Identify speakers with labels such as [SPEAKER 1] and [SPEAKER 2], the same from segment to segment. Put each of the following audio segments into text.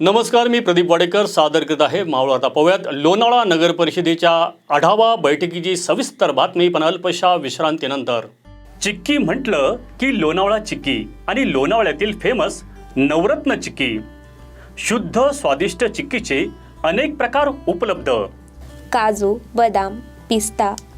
[SPEAKER 1] नमस्कार मी प्रदीप वाडेकर सादर करत आहे मावळ. आता पाहूयात लोणावळा नगर परिषदेच्या आढावा बैठकीची सविस्तर बातमी पण अल्पशा विश्रांतीनंतर. चिक्की म्हटलं की लोणावळा चिक्की आणि लोणावळ्यातील फेमस नवरत्न चिक्की. शुद्ध स्वादिष्ट चिक्कीचे अनेक प्रकार उपलब्ध.
[SPEAKER 2] काजू बदाम पिस्ता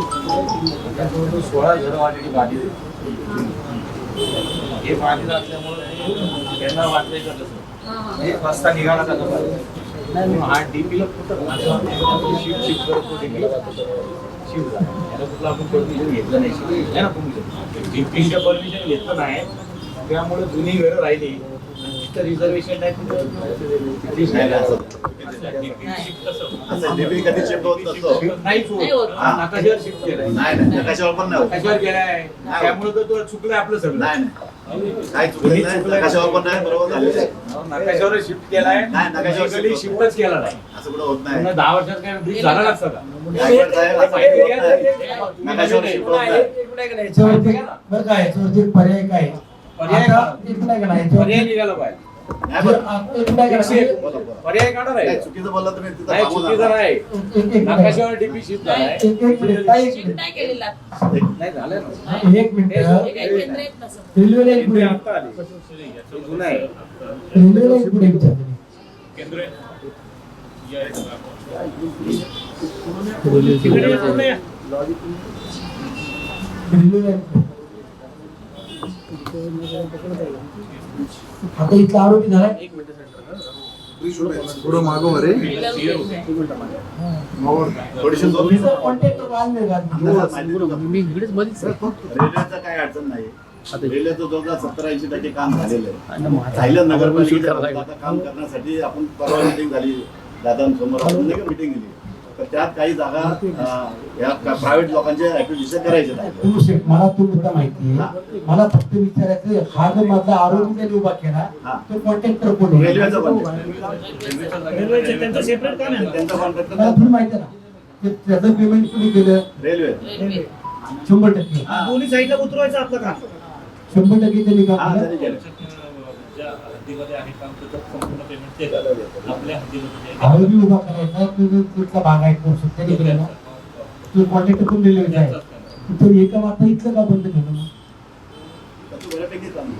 [SPEAKER 3] जाऊन सोळा घर ऑलरेडी बाधित हे बाधित असल्यामुळे त्यांना वाटलंय का एक वाजता निघाला का हा. डीपीला कुठं शिफ्ट शिफ्ट करत तो डीपीला शिफ्ट झाला आपण परमिशन घेतलं नाही ना तुम्ही डीपीचं परमिशन घेतलं नाही त्यामुळे जुनी घरं राहिली रिझर्वेशन
[SPEAKER 4] कधी शिफ्ट होत हा.
[SPEAKER 3] नाकाशावर शिफ्ट केलंय
[SPEAKER 4] नाही नाही नकाशावर पण नाही
[SPEAKER 3] त्यामुळे तर तो चुकलंय आपलं सगळं
[SPEAKER 4] नाही चुकलं नकाशावर पण नाही बरोबर.
[SPEAKER 3] नाकाशावर शिफ्ट केलाय
[SPEAKER 4] नकाशावर
[SPEAKER 3] शिफ्टच केला नाही
[SPEAKER 4] असं कुठं होत नाही
[SPEAKER 3] दहा वर्षात काय ब्रिज झाला नसता का.
[SPEAKER 4] नकाशावर शिफ्ट होत नाही
[SPEAKER 5] याच्यावरती बरं का याच्यावरती पर्याय काय
[SPEAKER 3] पर्याय
[SPEAKER 5] आता
[SPEAKER 3] पर्याय निघाला पाहिजे
[SPEAKER 4] नाही बरं.
[SPEAKER 5] आता.
[SPEAKER 3] पर्याय काढा
[SPEAKER 4] नाही,
[SPEAKER 3] राहील
[SPEAKER 4] चुकीचं बोलला तुम्ही तिथं
[SPEAKER 3] नाही
[SPEAKER 4] थांबून
[SPEAKER 3] चुकीचं. नाही.
[SPEAKER 5] एक- एक- एक मिनिट.
[SPEAKER 3] नाकाशावर डीपी शिफ्ट झालाय
[SPEAKER 5] एक- एक मिनिट, ताई, एक मिनिट.
[SPEAKER 6] नाही केलेला.
[SPEAKER 3] नाही झालं ना.
[SPEAKER 5] एक मिनिट.
[SPEAKER 3] हे
[SPEAKER 6] हे काही केंद्र येत नसं
[SPEAKER 5] रेल्वेला एक
[SPEAKER 3] केंद्र
[SPEAKER 5] मिनिट.
[SPEAKER 3] आता आली. हे जुनं आहे.
[SPEAKER 5] रेल्वेला एक मिनिट विचारतो. रेल्वेला एक मिनिट. आता इथला आरोपी झाला?
[SPEAKER 4] थोडं मागं रे थोडीशी झोप.
[SPEAKER 5] कॉन्टॅक्टर आणले का?
[SPEAKER 4] रेल्वेचं काही अडचण नाही. रेल्वेचं जवळजवळ सत्तर ऐंशी टक्के काम झालेलं आहे. राहिलं नगरपालिकेचं आता काम करण्यासाठी आपण परवा मिटिंग झाली. दादांसमोर आपण नाही का मिटिंग गेली तर त्यात काही जागा या प्रायव्हेट लोकांचे ऍक्टिव्हिशन करायचे
[SPEAKER 5] शेख, मला तू थोडं माहिती आहे. मला फक्त विचारायचं हा जो माझा आरोपी त्यांनी उभा केला. तो कॉन्टॅक्टर कोण? आहे?
[SPEAKER 4] रेल्वेचं कॉन्ट्रॅक्ट त्यांचं कॉन्ट्रॅक्ट
[SPEAKER 5] मला थोडी माहिती आहे ना ते त्याचं पेमेंट कुणी केलं?
[SPEAKER 4] रेल्वे.
[SPEAKER 5] शंभर टक्के.
[SPEAKER 4] हा.
[SPEAKER 7] दोन्ही साईडला उतरवायचं आपलं काम.
[SPEAKER 5] शंभर टक्के त्यांनी
[SPEAKER 4] हा,
[SPEAKER 5] काम केलं.
[SPEAKER 8] हद्दीमध्ये आहे काम त्याचं संपूर्ण पेमेंट ते करतात. आपल्या हद्दीमध्ये जे
[SPEAKER 5] आरोपी उभा करायचा तो जो तिथला भाग आहे कोर्स त्यांनी केलं ना तो कॉन्ट्रॅक्टर पण रेल्वेचा आहे तर एका वाटा इथलं का बंद केलं मग?
[SPEAKER 4] त्याचं बऱ्यापैकी काम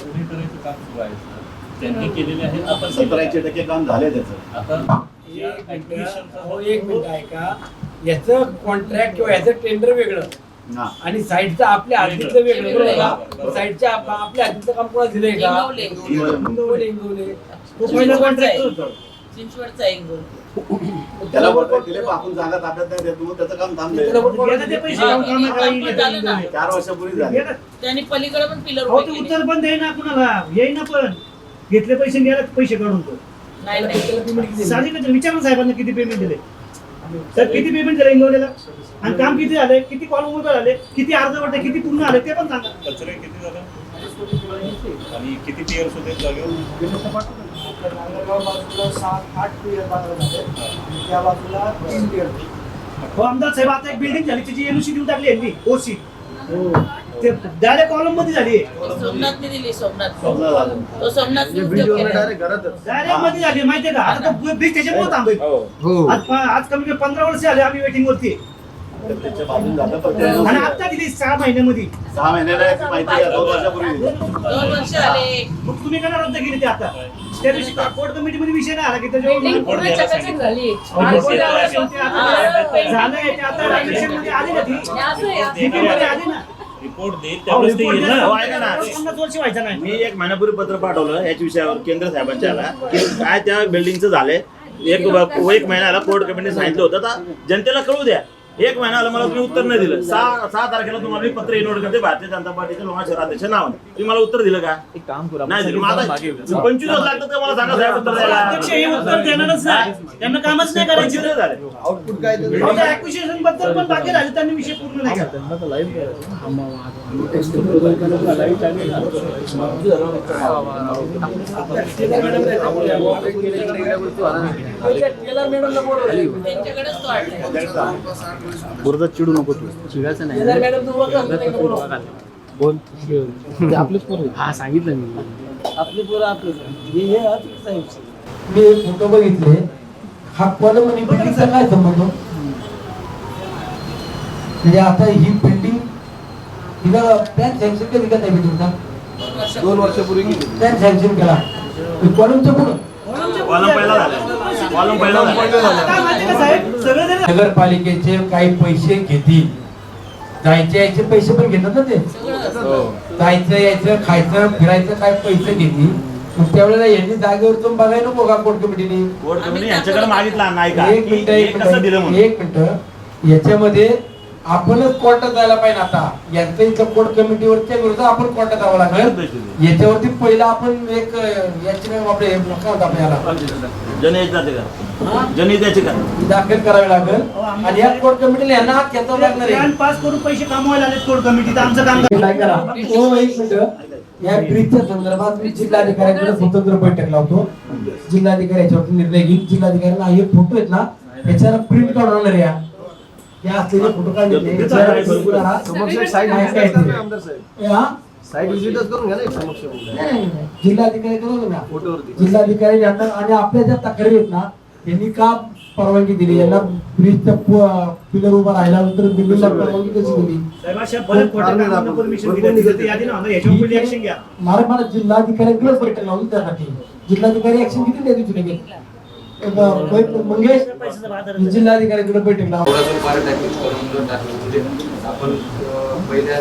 [SPEAKER 8] उभी करायचं काम सुरू आहे सर. त्यांनी केलेले आहे आपण आहे.
[SPEAKER 4] टक्के काम झाले त्याचं
[SPEAKER 8] आता
[SPEAKER 7] एक मिनिट हो, एक मिनिट ऐका याचं कॉन्ट्रॅक्ट किंवा याचं टेंडर वेगळं आणि साईडचं आपल्या हद्दीतलं वेगळं का? साईडच्या आप- आपल्या हद्दीचं काम कोणाला दिलंय का?
[SPEAKER 6] इंगवले.
[SPEAKER 7] इंगवले, इंगवले. तो पहिला
[SPEAKER 6] चिंचवडचं
[SPEAKER 7] कॉन्ट्रॅक्ट
[SPEAKER 6] आहे.
[SPEAKER 7] होतं.
[SPEAKER 6] चिंचवडचा एक गोल
[SPEAKER 4] त्याला बरोबर दिले पण आपण जागा ताब्यात नाही देत मग त्याचं काम थांबलंय
[SPEAKER 7] त्याला बरोबर गेलं ते पैसे काम
[SPEAKER 6] काम
[SPEAKER 7] करायला
[SPEAKER 6] पण झालं ना.
[SPEAKER 4] चार वर्षापूर्वी झाले.
[SPEAKER 7] गेलं.
[SPEAKER 6] त्यांनी पलीकडे पण पिलर
[SPEAKER 7] अहो,
[SPEAKER 6] उभे
[SPEAKER 7] ते
[SPEAKER 6] केले.
[SPEAKER 7] उतर बंद आहे ना कुणाला. येई ना पण. घेतले पैसे घ्यायला पैसे काढून तो.
[SPEAKER 6] नाही नाही.
[SPEAKER 7] त्याला payment किती दिलं? साहजिकच आहे. विचारा ना साहेबांना किती पेमेंट दिले? सर किती पेमेंट दिलं इंगवलेला? आणि काम किती झाले? किती कॉलम उभे झाले किती अर्धवट आहे, किती पूर्ण आले ते पण सांगा.
[SPEAKER 8] कचरे किती झालं? आणि किती पिअर्स होते जागेवर
[SPEAKER 7] सात आठ झाले? आणि त्या बाजूला तीन पिरियड हो आमदार साहेब आता एक बिल्डिंग झाली त्याची एलओसी देऊन टाकली यांनी ओसी ते डायरेक्ट कॉलममध्ये झाली.
[SPEAKER 6] सोमनाथने दिली सोमनाथ. तो केला.
[SPEAKER 7] डायरेक्टमध्ये झाली माहितीये का? आता तो ब्रिज त्याच्यामुळे थांबेल
[SPEAKER 3] हो.
[SPEAKER 7] आज कमी कमी पंधरा वर्ष झाले आम्ही वेटिंग वरती.
[SPEAKER 4] तर त्याच्या बाजून झालं पण ते
[SPEAKER 7] आणि आता दिली सहा महिन्यामध्ये.
[SPEAKER 4] सहा महिन्याला याची माहिती आहे, दोन वर्षापूर्वी दिली.
[SPEAKER 6] दोन वर्ष आले.
[SPEAKER 7] मग तुम्ही का नाही रद्द केली ते आता? त्या दिवशी कोर्ट कमिटी मध्ये विषय नाही आला की
[SPEAKER 6] बिल्डिंग
[SPEAKER 7] त्याच्यावर
[SPEAKER 6] पूर्ण चकाचक झाली.
[SPEAKER 7] अहो, कोर्ट आला. शेवटी आता झालंय ते आता राजस्थानमध्ये आली ना ती. CP मध्ये आली ना.
[SPEAKER 8] रिपोर्ट देईल
[SPEAKER 7] अहो,
[SPEAKER 8] त्यावेळेस ते
[SPEAKER 7] report
[SPEAKER 8] येईल
[SPEAKER 7] द्यायला
[SPEAKER 8] ना.
[SPEAKER 9] हो, ऐका ना.
[SPEAKER 7] पन्नास वर्ष व्हायचं नाही.
[SPEAKER 9] मी एक महिन्यापूर्वी पत्र पाठवलं याच्या विषयावर केंद्र साहेबांच्या याला की काय त्या बिल्डिंगचं झालंय. एक एक महिन्याला कोर्ट कमिटीने सांगितलं होतं तर जनतेला कळू द्या. एक महिना आला मला तुम्ही उत्तर नाही दिलं. सहा सहा तारखेला तुम्हाला मी पत्र इनोट करते भारतीय जनता पार्टीच्या लोहा शहराध्यक्ष नावाने. तुम्ही मला उत्तर दिलं का?
[SPEAKER 3] एक काम करू
[SPEAKER 9] नाही दिलं मग आता पंचवीस दिवस लागतात का मला सांगा साहेब उत्तर
[SPEAKER 7] अध्यक्ष हे
[SPEAKER 9] द्यायला
[SPEAKER 7] उत्तर देणारच नाही. त्यांना कामच नाही
[SPEAKER 9] पंचवीस
[SPEAKER 7] करायचं
[SPEAKER 9] दिवस झाले.
[SPEAKER 3] आउटपुट काय तर
[SPEAKER 7] ऍक्विजिशनबद्दल पण बाकी राहिले त्यांनी विषय पूर्ण नाही केला.
[SPEAKER 6] त्यांच्याकडेच तो आणलाय.
[SPEAKER 3] बुरदा चिडू नको तू. चिडायचं नाही. बोल. ते आपलेच पोरं.
[SPEAKER 5] हा सांगितलं मी.
[SPEAKER 7] आपली पोरं आपली हे हे
[SPEAKER 5] मी फोटो बघितले. हा कोण म्हणे बिल्डिंगचा काय संबंध? म्हणजे आता ही बिल्डिंग हिला प्लॅन सँक्शन कधी का नाही बिल्डिंगचा
[SPEAKER 3] दोन वर्षापूर्वी
[SPEAKER 5] प्लॅन सँक्शन केला. कॉलमच्या पुढं.
[SPEAKER 9] कॉलम पहिला झाला.
[SPEAKER 5] नगरपालिकेचे काही पैसे घेतील. जायचे यायचे पैसे पण घेतात ना ते.
[SPEAKER 6] सगळं
[SPEAKER 5] जायचं यायचं खायचं फिरायचं काय पैसे घेतील? त्यावेळेला यांनी जागेवर जाऊन बघायला नको का कोर्ट कमिटीने?
[SPEAKER 9] बोर्ड कमिटी यांच्याकडे मागितला नाही का?
[SPEAKER 5] एक मिनिट
[SPEAKER 9] हे
[SPEAKER 5] एक
[SPEAKER 9] कसं दिलं
[SPEAKER 5] मिनिट
[SPEAKER 9] म्हणून?
[SPEAKER 5] एक मिनिट. याच्यामध्ये आपणच कोर्टात जायला पाहिजे आता. यांचं इथं कोर्ट कमिटीवरच्या विरुद्ध आपण कोर्टात जावं लागेल याच्यावरती पहिला आपण एक याची आपले होतं आपल्याला दाखल करावे लागेल. आणि या कोर्ट कमिटीला यांना हात घेतावं लागणार आहे.
[SPEAKER 7] पास करून पैसे कमवायला आले कोर्ट कमिटी तर आमचं काम
[SPEAKER 5] काय करा? ओ, एक मिनिट. या ब्रिजच्या संदर्भात मी जिल्हाधिकाऱ्यांकडे स्वतंत्र बैठक लावतो. जिल्हाधिकारी याच्यावरती निर्णय घेईल. जिल्हाधिकाऱ्यांना हे फोटो आहेत ना याच्यावर प्रिंट काढून आणणार या. या असलेले फोटो. जिल्हाधिकारी करू ना
[SPEAKER 3] फोटोवरती.
[SPEAKER 5] जिल्हाधिकारी यांना आणि आपल्या ज्या तक्रारी आहेत ना यांनी का परवानगी दिली? यांना ब्रिजचा पिलर उभा राहिल्यानंतर बिल्डिंगला परवानगी कशी दिली?
[SPEAKER 7] घ्या.
[SPEAKER 5] मला मला जिल्हाधिकाऱ्यांकडेच बैठक लावली त्यासाठी. जिल्हाधिकारी ऍक्शन किती द्या दिवशी लगेच एक, अं, बै- मंगेश जिल्हाधिकाऱ्यांकडे बैठक
[SPEAKER 10] म्हणजे आपण पहिल्या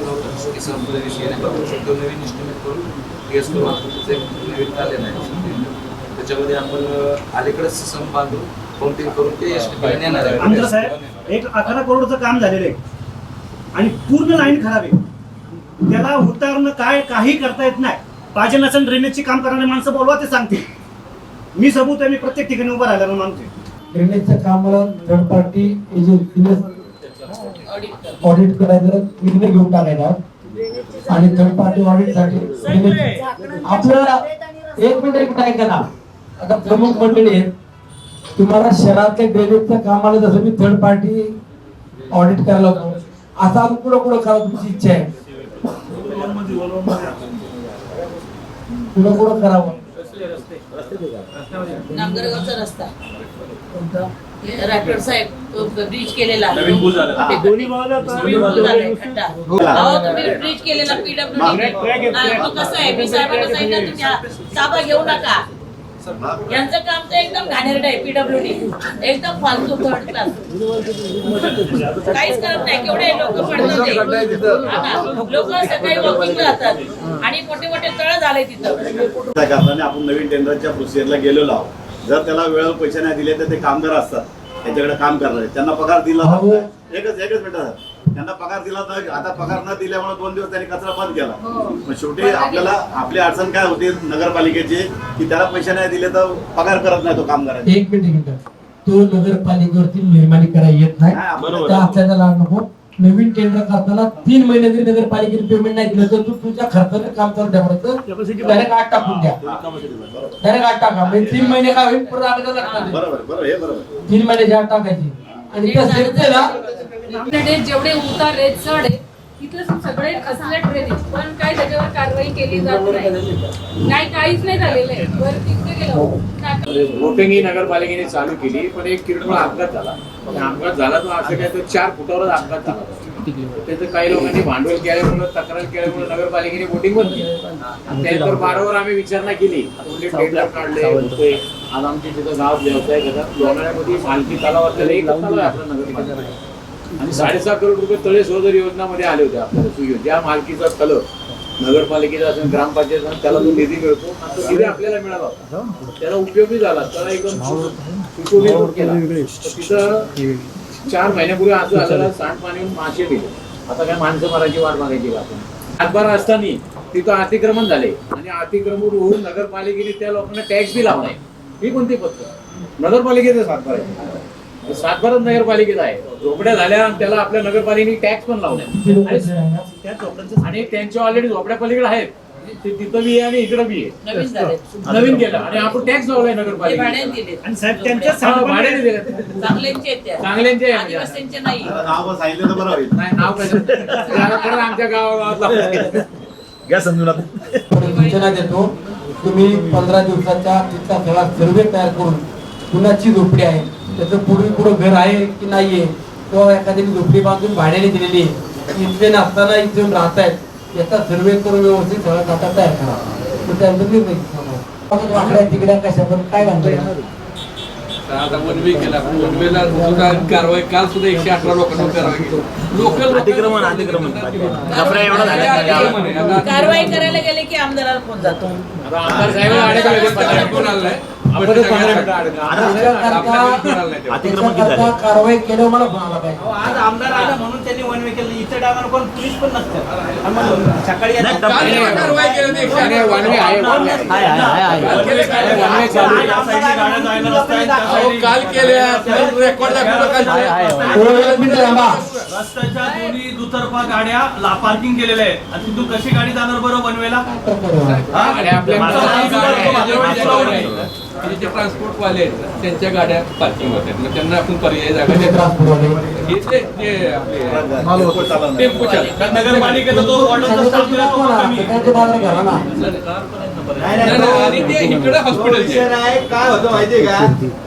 [SPEAKER 10] नव्हतं. संपलं विषय नाही. नवीन करून केस करून आपण त्याचं एक नवीन आले नाही. त्याच्यामध्ये आपण अलीकडेच सम करून ते नेणार आहे.
[SPEAKER 7] एक अकरा करोडचं काम झालेलं आहे. आणि पूर्ण लाईन खराब आहे. त्याला उतारणं काय काही करता येत नाही. पाहिजे नसेल ड्रेनेजची काम करणारे माणसं बोलवा ते सांगते मी सबूत आहे मी प्रत्येक ठिकाणी उभा राहिलेला माणूस
[SPEAKER 5] ड्रेनेजच्या कामाला थर्ड पार्टी
[SPEAKER 6] ऑडिट
[SPEAKER 5] करायचं निर्णय घेऊन टाकायचा. आणि थर्ड पार्टी ऑडिटसाठी आपल्याला एक मिनिट एक ऐका ना. आता प्रमुख मंडळी आहेत. तुम्हाला शहरातल्या ड्रेनेजच्या कामाला जसं मी थर्ड पार्टी ऑडिट करायला होतो. आता अजून पुढं पुढं करा तुमची इच्छा आहे? पुढं कुठं करावं?
[SPEAKER 6] नामगरगावचा रस्ता. राठोड साहेब तो ब्रिज केलेला. अहो, तुम्ही ब्रिज केलेला पीडब्ल्यू मग कसं आहे? मी साहेबांना सांगितलं तुम्ही हा ताबा घेऊ नका. यांचं काम तर एकदम घाणेरडं आहे पीडब्ल्यू डी एकदम फालतू थर्ड क्लास काहीच करत नाही केवढे लोक पडतात लोक सकाळी वॉकिंग जातात. आणि मोठे मोठे तळ झाले तिथं.
[SPEAKER 4] त्या कारणाने आपण नवीन टेंडरच्या प्रोसिजरला गेलेलो आहोत. जर त्याला वेळेवर पैसे नाही दिले तर ते कामगार असतात. त्यांच्याकडे काम करणारे. त्यांना पगार दिला एकच एकच मिनिट. त्यांना पगार दिला तर आता पगार न दिल्यामुळे दोन दिवस त्यांनी कचरा बंद केला. मग शेवटी आपल्याला आपली अडचण काय होती नगरपालिकेची की त्याला पैसे नाही दिले तर पगार करत नाही तो कामगारांनी
[SPEAKER 5] एक मिनिट एक मिनिट. तो नगरपालिकेवरती निर्माणी करायला येत नाही.
[SPEAKER 4] हा,
[SPEAKER 5] असल्याचा लाभ नको. नवीन टेंडर करताना तीन महिने जरी नगरपालिकेने पेमेंट नाही दिलं तर तू तुझ्या खर्चाने काम चालू ठेवायचं डायरेक्ट आठ टाकून द्या. डायरेक्ट आठ टाका. म्हणजे तीन महिने काय होईल? आपल्याला
[SPEAKER 4] हे बरोबर
[SPEAKER 5] तीन महिन्याची आठ टाकायची. आणि
[SPEAKER 11] आपल्याकडे जेवढे उतार आहेत चढ आहे तिथले सगळे असले ड्रेनेज पण काय त्याच्यावर कारवाई केली जात नाही. नाही काहीच नाही झालेलं आहे. वर तिकडे गेलं.
[SPEAKER 10] वोटिंग ही नगरपालिकेने चालू केली पण एक किरकोळ अपघात झाला. अपघात झाला तो असं काय तो चार फुटावरच अपघात झाला. त्याचं काही लोकांनी भांडवल केल्यामुळे तक्रार केल्यामुळे नगरपालिकेने वोटिंग बंद केली. त्यानंतर वारंवार आम्ही विचारणा केली. टेंडर काढले आज आमचे तिथं गाव व्यवसाय करतात लोणाळ्यामध्ये मालकी तलाव असलेला एक तलाव आहे आपला नगरपालिका आणि साडेसहा करोड रुपये तळे सोदर योजनामध्ये आले होते आपल्याला सुयोजन ज्या मालकीचा तल नगरपालिकेचा असेल ग्रामपंचायत असेल त्याला तो निधी मिळतो आणि तो निधी आपल्याला मिळाला होता. त्याला उपयोगी झाला. त्याला एकदम सुशोभित केला. तिथं चार महिन्यापूर्वी असं झालेलं सांड पाणी येऊन मासे दिले. आता काय माणसं मारायची वाट का आपण? हातभार असताना तिथं अतिक्रमण झाले. आणि अतिक्रमण होऊन नगरपालिकेने त्या लोकांना टॅक्स बी लावलाय ही कोणती पद्धत? नगरपालिकेचा सातबार आहे. सातबारच नगरपालिकेचा आहे. झोपड्या झाल्या आणि त्याला आपल्या नगरपालिकेने टॅक्स पण लावलाय आणि
[SPEAKER 6] त्या चोपड्यांचं
[SPEAKER 10] आणि त्यांच्या ऑलरेडी झोपड्या पलीकडे आहेत. ते तिथं बी आहे आणि इकडं बी आहे.
[SPEAKER 3] नवीन झाले.
[SPEAKER 10] नवीन केलं. आणि आपण टॅक्स लावलाय नगरपालिका
[SPEAKER 3] भाड्याने दिले
[SPEAKER 6] आणि साहेब त्यांच्या
[SPEAKER 10] भाड्याने दिले
[SPEAKER 3] चांगल्यांचे
[SPEAKER 10] म्हणजे.
[SPEAKER 12] नाव सांगितलं तर बरं होईल.
[SPEAKER 10] नाही नाव कसं जरा परत आमच्या
[SPEAKER 6] घ्या समजून
[SPEAKER 5] सूचना देतो तुम्ही पंधरा दिवसाच्या तिथला सगळा सर्वे तयार करून कुणाची झोपडी आहे. त्याचं पूर्वी पुढं घर आहे की नाहीये किंवा एखाद्याने झोपडी बांधून भाड्याने दिलेली आहे इथले नसताना इथे येऊन राहत आहेत याचा सर्वे करून व्यवस्थित सगळा खाता तयार करा. त्यांचा निर्णय घ्या. वाकड्या तिकड्या कशा पण काय घालतोय?
[SPEAKER 8] आता वनवे केला. वनवेला सुद्धा कारवाई काल सुद्धा एकशे अठरा लोकांवर कारवाई केली लोकल
[SPEAKER 6] अतिक्रमण अतिक्रमण. घबरा एवढा झाला
[SPEAKER 3] कारवाई करायला गेले की आमदाराला फोन जातो.
[SPEAKER 10] आमदार साहेब
[SPEAKER 8] आलाय.
[SPEAKER 10] ते
[SPEAKER 6] अतिक्रमण?
[SPEAKER 5] कारवाई केल्यावर मला आला पाहिजे.
[SPEAKER 13] आज आमदार आला म्हणून त्यांनी वन वे केलं इथं डायव्हर कोण पोलीस पण मग सकाळी.
[SPEAKER 8] काल केली.
[SPEAKER 10] काल केले. काय?
[SPEAKER 8] काल केल्या. रेकॉर्ड
[SPEAKER 13] रस्त्याच्या दोन्ही दुतर्फा गाड्या ला पार्किंग केलेल्या आहे आणि तिथून कशी गाडी जाणार बरं वनवेला
[SPEAKER 10] आपल्या
[SPEAKER 8] जे ट्रान्सपोर्ट वाले आहेत त्यांच्या गाड्या पार्किंग होत्या मग त्यांना आपण पर्याय जागा.
[SPEAKER 5] ट्रान्सपोर्टवाले.
[SPEAKER 8] हे आपले
[SPEAKER 12] टेम्पो.
[SPEAKER 8] टेम्पो चालक.
[SPEAKER 13] नगरपालिकेचा जो तो
[SPEAKER 8] नाही, आणि ते इकडे हॉस्पिटलचे
[SPEAKER 14] काय होतं माहितीये का?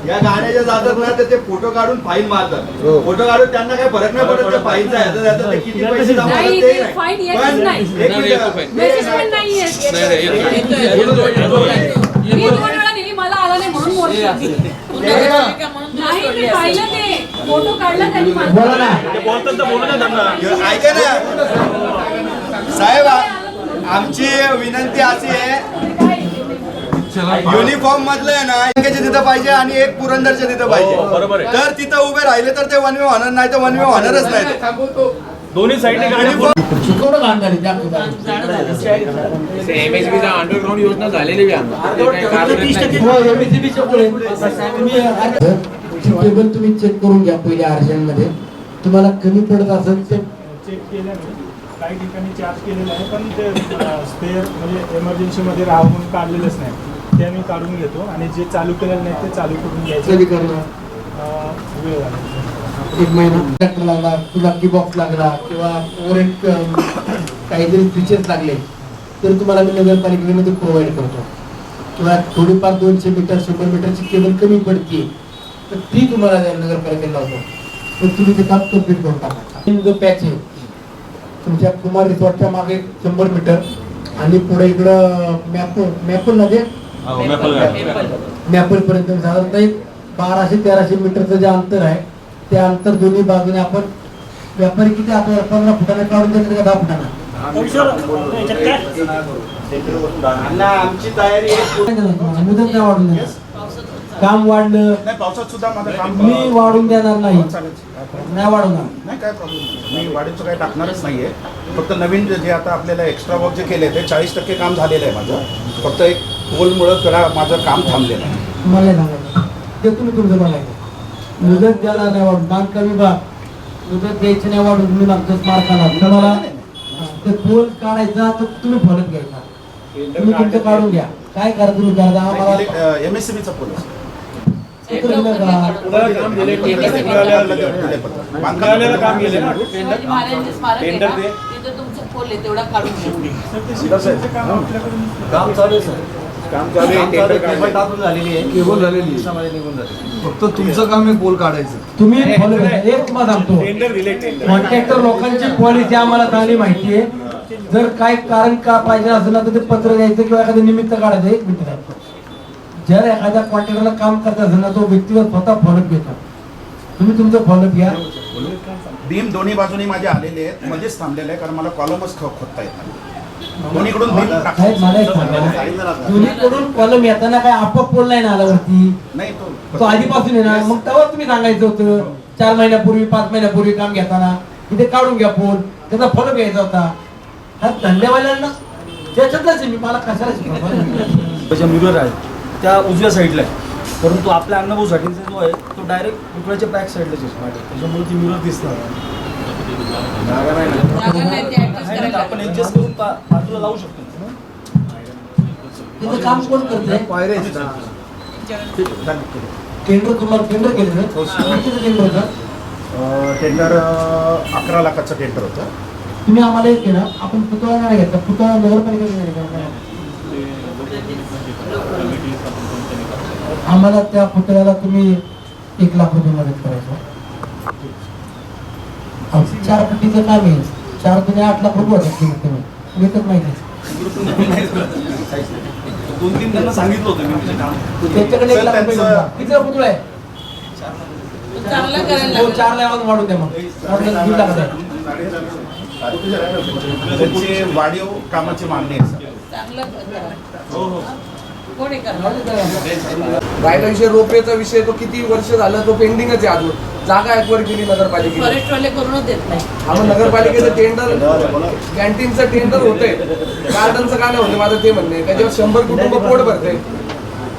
[SPEAKER 14] या गाड्याच्या जातात ना तर ते फोटो काढून फाईन मारतात. फोटो काढून त्यांना काही फरक नाही पडत त्या फाईनचा ह्याचा ते किती पैसे
[SPEAKER 11] नाही,
[SPEAKER 14] ऐका ना. साहेब आमची विनंती अशी आहे युनिफॉर्म मधलं आहे ना बँकेच्या तिथं पाहिजे आणि एक पुरंदरच्या तिथं पाहिजे.
[SPEAKER 6] बरोबर आहे.
[SPEAKER 14] तर तिथं उभे राहिले तर ते वनवे होणार नाही तर वनवे होणारच नाही ते.
[SPEAKER 6] दोन्ही साईडने गाड्या
[SPEAKER 5] शिकवणं घाण झाली त्या ठिकाणी.
[SPEAKER 10] एमएसबी चा अंडरग्राऊंड योजना झालेली बी आमच्या ते काही कारवाई नाही.
[SPEAKER 5] हो, MSCB च्या पुढे. तुम्ही टेबल तुम्ही चेक करून घ्या पहिल्या अर्जंटमध्ये. तुम्हाला कमी पडत असेल ते
[SPEAKER 7] चेक केल्या काही ठिकाणी चार्ज केलेलं आहे पण ते स्पेअर म्हणजे इमर्जन्सीमध्ये राहा म्हणून काढलेलंच नाही. ते आम्ही काढून घेतो आणि जे चालू केलेलं नाही ते चालू करून घ्यायचं.
[SPEAKER 5] कधी करणार?
[SPEAKER 7] अं, वेळ झाला
[SPEAKER 5] एक महिना. ट्रॅक्टर लागला तुला की बॉक्स लागला किंवा ओव्हर एक काहीतरी फीचर्स लागले तर तुम्हाला मी नगरपालिकेमध्ये प्रोव्हाइड करतो. किंवा थोडीफार दोनशे मीटर शंभर मीटरची केबल कमी पडते तर ती तुम्हाला नगरपालिकेला लावतो. तर तुम्ही ते काम कंप्लीट करून टाका. जो पॅच आहे तुमच्या कुमार रिसॉर्टच्या मागे शंभर मीटर आणि पुढे इकडं मॅपल मॅपल
[SPEAKER 6] गाड्या.
[SPEAKER 5] मॅपल पर्यंत साधारणतः एक बाराशे तेराशे मीटरचं जे अंतर आहे ते अंतर दोन्ही बाजूने आपण व्यापारी किती आपल्याला पंधरा फुटाने काढून देतात का दहा फुटाने?
[SPEAKER 14] आमची तयारी आहे.
[SPEAKER 5] मुदत नाही वाढून देणार. काम वाढलं.
[SPEAKER 12] नाही पावसात सुद्धा माझं काम
[SPEAKER 5] मी वाढून देणार नाही. नाही वाढवणार.
[SPEAKER 12] नाही काय प्रॉब्लेम मी वाढीचं काही टाकणारच नाहीये. फक्त नवीन जे आता आपल्याला एक्स्ट्रा वर्क जे केले ते चाळीस टक्के काम झालेलं आहे माझं. फक्त एक पोलमुळं त्याला माझं काम थांबलेलं आहे.
[SPEAKER 5] मला ते तुम्ही तुमचं बघायचं मुदत देणार नाही वाढून बांधकाम विभाग मुदत द्यायची नाही वाढून तुम्ही मागचं स्मारक खाणार तुम्हाला हा, ते पोल काढायचा तर तुम्ही फलक घ्यायचा. तुम्ही तुमचं काढून घ्या. काय करा तुम्ही करा आम्हाला
[SPEAKER 12] एम एस सी बीचा पोल आहे.
[SPEAKER 6] काम
[SPEAKER 12] पत्र.
[SPEAKER 6] मिळालेलं काम
[SPEAKER 3] आहे
[SPEAKER 6] टेंडर
[SPEAKER 3] आहे
[SPEAKER 6] आहे?
[SPEAKER 5] केबल झालेली
[SPEAKER 14] फक्त तुमचं काम आहे पोल काढायचं.
[SPEAKER 5] तुम्ही follow करा. एक मत सांगतो.
[SPEAKER 6] टेंडर दिले टेंडर
[SPEAKER 5] कॉन्ट्रॅक्टर लोकांची पॉलिसी आम्हाला चांगली माहिती आहे. जर काय कारण का पाहिजे असेल ना तर ते पत्र द्यायचं किंवा एखादं निमित्त काढायचं. एक मिनिट आहे. जर एखाद्या कॉन्ट्रॅक्टरला काम करत असेल ना तो व्यक्तीवर स्वतः फॉलोअप घेतो. तुम्ही तुमचं फॉलोअप घ्या.
[SPEAKER 12] बीम दोन्ही बाजूनी माझे आलेले आहेत. मध्येच थांबलेले आहे कारण मला कॉलमच खोदता येत नाही.
[SPEAKER 5] साहेब मला एक सांगा.
[SPEAKER 12] टाकतो
[SPEAKER 5] दोन्हीकडून कॉलम येताना काय आपोआप पोल नाही ना आला वरती
[SPEAKER 12] नाही
[SPEAKER 5] तो
[SPEAKER 12] तो
[SPEAKER 5] आधीपासून आहे ना. मग तेव्हा तुम्ही सांगायचं होतं चार महिन्यापूर्वी पाच महिन्यापूर्वी काम घेताना इथे काढून घ्या फोन त्याचा फरक घ्यायचा होता. हा धंदेवाल्यांना त्याच्यातलाच आहे. मी मला कशाला
[SPEAKER 7] मिरर आहे. त्या उजव्या साईडला आहे. परंतु आपल्या अण्णाभाऊ साठीचा जो आहे तो डायरेक्ट उजव्याच्या बॅक साईडला आहे त्याच्यामुळे ती मिरर दिसणार
[SPEAKER 6] जागा नाही
[SPEAKER 7] आपण ऍडजस्ट करून बाजूला लावू शकतो
[SPEAKER 5] त्याचं काम कोण करतंय
[SPEAKER 6] विचारायला.
[SPEAKER 5] टेंडर तुम्हाला टेंडर केलं ना कितीचं टेंडर होतं
[SPEAKER 4] टेंडर अकरा लाखाचं टेंडर होतं
[SPEAKER 5] तुम्ही आम्हाला एक केलं आपण पुतळा नाही घेतला पुतळा नगरपालिका नाही घेतला. आम्हाला त्या पुतळ्याला तुम्ही एक लाख रुपये मदत करायचं चार पट्टीचं काम आहे. चार तुम्ही आठ लाख रुपये होतात कमीत कमी वेतन माहिती
[SPEAKER 7] दोन तीन त्यांना सांगितलं होतं मी म्हणजे
[SPEAKER 5] त्याच्याकडे एक लाख रुपये पुतळा आहे?
[SPEAKER 6] करायला
[SPEAKER 5] हो. चार वाढून द्या मग. वाढून दीड लाख द्या.
[SPEAKER 4] त्यांची वाढीव कामाची मागणी आहे सर.
[SPEAKER 6] चांगलं करा. कोणी करणार?
[SPEAKER 15] राहिला विषय रोपेचा विषय तो किती वर्ष झालं तो पेंडिंगच आहे अजून. जागा ऍक्वर केली नगरपालिकेने
[SPEAKER 6] फॉरेस्ट वाले करूनच देत नाही.
[SPEAKER 15] नगरपालिकेचं टेंडर कॅन्टीनचं टेंडर होतंय. गार्डनचं का नाही होते माझं ते म्हणणे. त्याच्यावर शंभर कुटुंब पोट भरते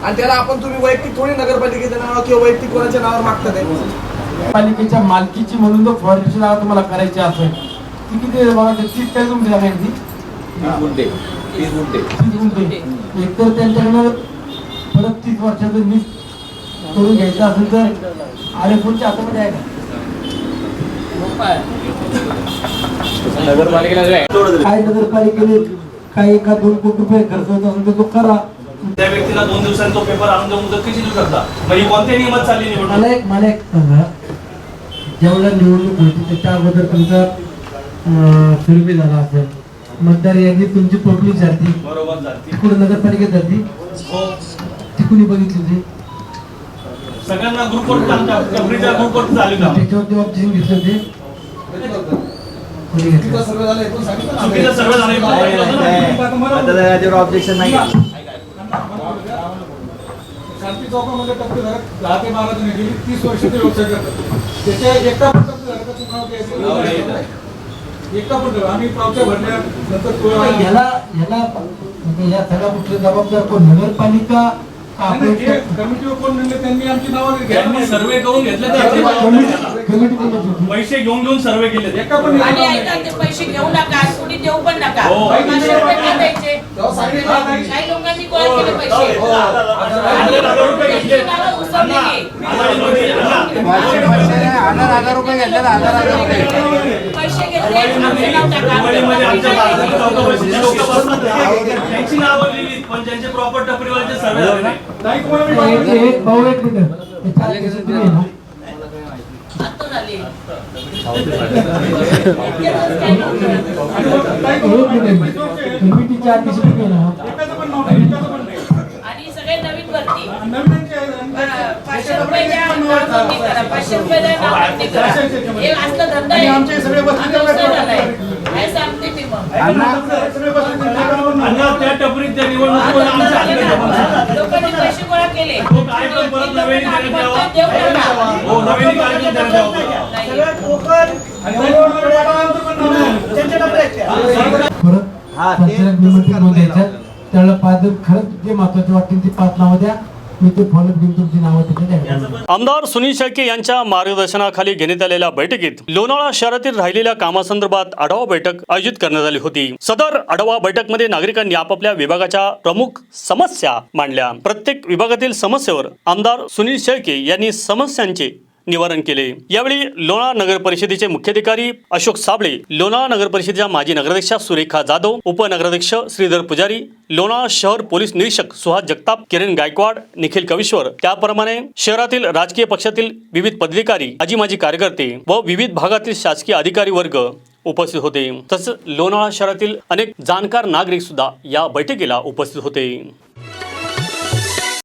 [SPEAKER 15] आणि त्याला आपण तुम्ही वैयक्तिक थोडी नगरपालिकेच्या नावावर किंवा वैयक्तिक कोणाच्या नावावर मागता ते?
[SPEAKER 5] पालिकेच्या मालकीची म्हणून जर फॉरेस्टची नाव तुम्हाला करायची असेल ती किती बघा ते तीस काय तुमची जागा आहे ती. तीस गुंठे. एकतर त्यांच्याकडनं परत तीस वर्षाचं वीस करून घ्यायचं असेल तर आरे पुढच्या हातामध्ये आहे का? काय नगरपालिकेने काही एका दोन कोटी रुपये खर्च होत असेल तर तो करा.
[SPEAKER 7] त्या व्यक्तीला दोन दिवसांनी तो पेपर आणून देऊन मुदत कशी देऊ शकता ही कोणत्या नियमात चालली निवडणूक
[SPEAKER 5] मला एक मला एक सांगा. ज्यावेळेला निवडणूक होती त्याच्या अगोदर तुमचा सर्वे झाला असेल. मतदार यादी तुमची पब्लिक जाती.
[SPEAKER 7] बरोबर जाते.
[SPEAKER 5] तिकडे नगरपालिकेत जाती.
[SPEAKER 7] हो.
[SPEAKER 5] बघितली होती?
[SPEAKER 7] सगळ्यांना ग्रुपवर आमच्या कंपनीच्या ग्रुपवर
[SPEAKER 15] सर्व झालं हे
[SPEAKER 14] त्याच्यावर ऑब्जेक्शन नाही
[SPEAKER 16] शांती चौकामध्ये टक्के झालं दहा ते बारा जण गेली तीस वर्ष ते व्यवसाय करतात. त्याच्या एकटा पण चुनाव घ्यायचं एकटा पण. आम्ही पावत्या भरल्या नंतर
[SPEAKER 5] या सगळ्या गोष्टी जबाबदार कोण? नगरपालिका का
[SPEAKER 16] नाही,
[SPEAKER 5] आपलं-
[SPEAKER 16] जे कमिटीवर कोण म्हणले त्यांनी आमची नावं
[SPEAKER 7] त्यांनी सर्वे करून घेतले? पैसे घेऊन घेऊन सर्वे केले
[SPEAKER 6] पैसे घेऊ नका कोणी देऊ पण नका.
[SPEAKER 7] हो.
[SPEAKER 6] द्यायचे. काही लोकांनी गोळा केले पैसे. आणि
[SPEAKER 7] हजार रुपये घेतले.
[SPEAKER 6] त्यांची नावं उसवलेली. पैसे. घेतले आमचे नाव टाका.
[SPEAKER 7] प्रॉपर टपरीवाले सर्वे
[SPEAKER 5] भाऊ एक मिनिट ते चार केसेस तुम्ही आहे ना?
[SPEAKER 6] आता झाली आणि सगळे नवीन भरती. पाचशे रुपये द्या नाव नोंदणी करा. पाचशे रुपये द्या नाव नोंदणी करा. हे असलं धंदा आहे.
[SPEAKER 16] आणि आमचे सगळे बसले
[SPEAKER 6] आम्ही उसळ झालाय. काय सांगते मी मग.
[SPEAKER 16] सगळे बसून त्यांच्या कामावर
[SPEAKER 7] आणि त्या टपरीत त्या निवडणुकीवर
[SPEAKER 6] केले.
[SPEAKER 7] तो. हो
[SPEAKER 5] त्यावेळेला पाच जण खरंच जे महत्त्वाचे वाटतील ते पाच नावं द्या.
[SPEAKER 1] आमदार सुनील शेळके यांच्या मार्गदर्शनाखाली घेण्यात आलेल्या बैठकीत लोणावळा शहरातील राहिलेल्या कामासंदर्भात आढावा बैठक आयोजित करण्यात आली होती. सदर आढावा बैठकमध्ये नागरिकांनी आपापल्या विभागाच्या प्रमुख समस्या मांडल्या. प्रत्येक विभागातील समस्येवर आमदार सुनील शेळके यांनी समस्यांचे निवारण केले. यावेळी लोणा नगर परिषदेचे मुख्याधिकारी अशोक साबळे लोणा नगर परिषदेच्या माजी नगराध्यक्षा सुरेखा जाधव उपनगराध्यक्ष श्रीधर पुजारी लोणाळा शहर पोलीस निरीक्षक सुहास जगताप किरण गायकवाड निखिल कविश्वर. त्याप्रमाणे शहरातील राजकीय पक्षातील विविध पदाधिकारी आजी माजी कार्यकर्ते व विविध भागातील शासकीय अधिकारी वर्ग उपस्थित होते. तसेच लोणावळा शहरातील अनेक जाणकार नागरिक सुद्धा या बैठकीला उपस्थित होते.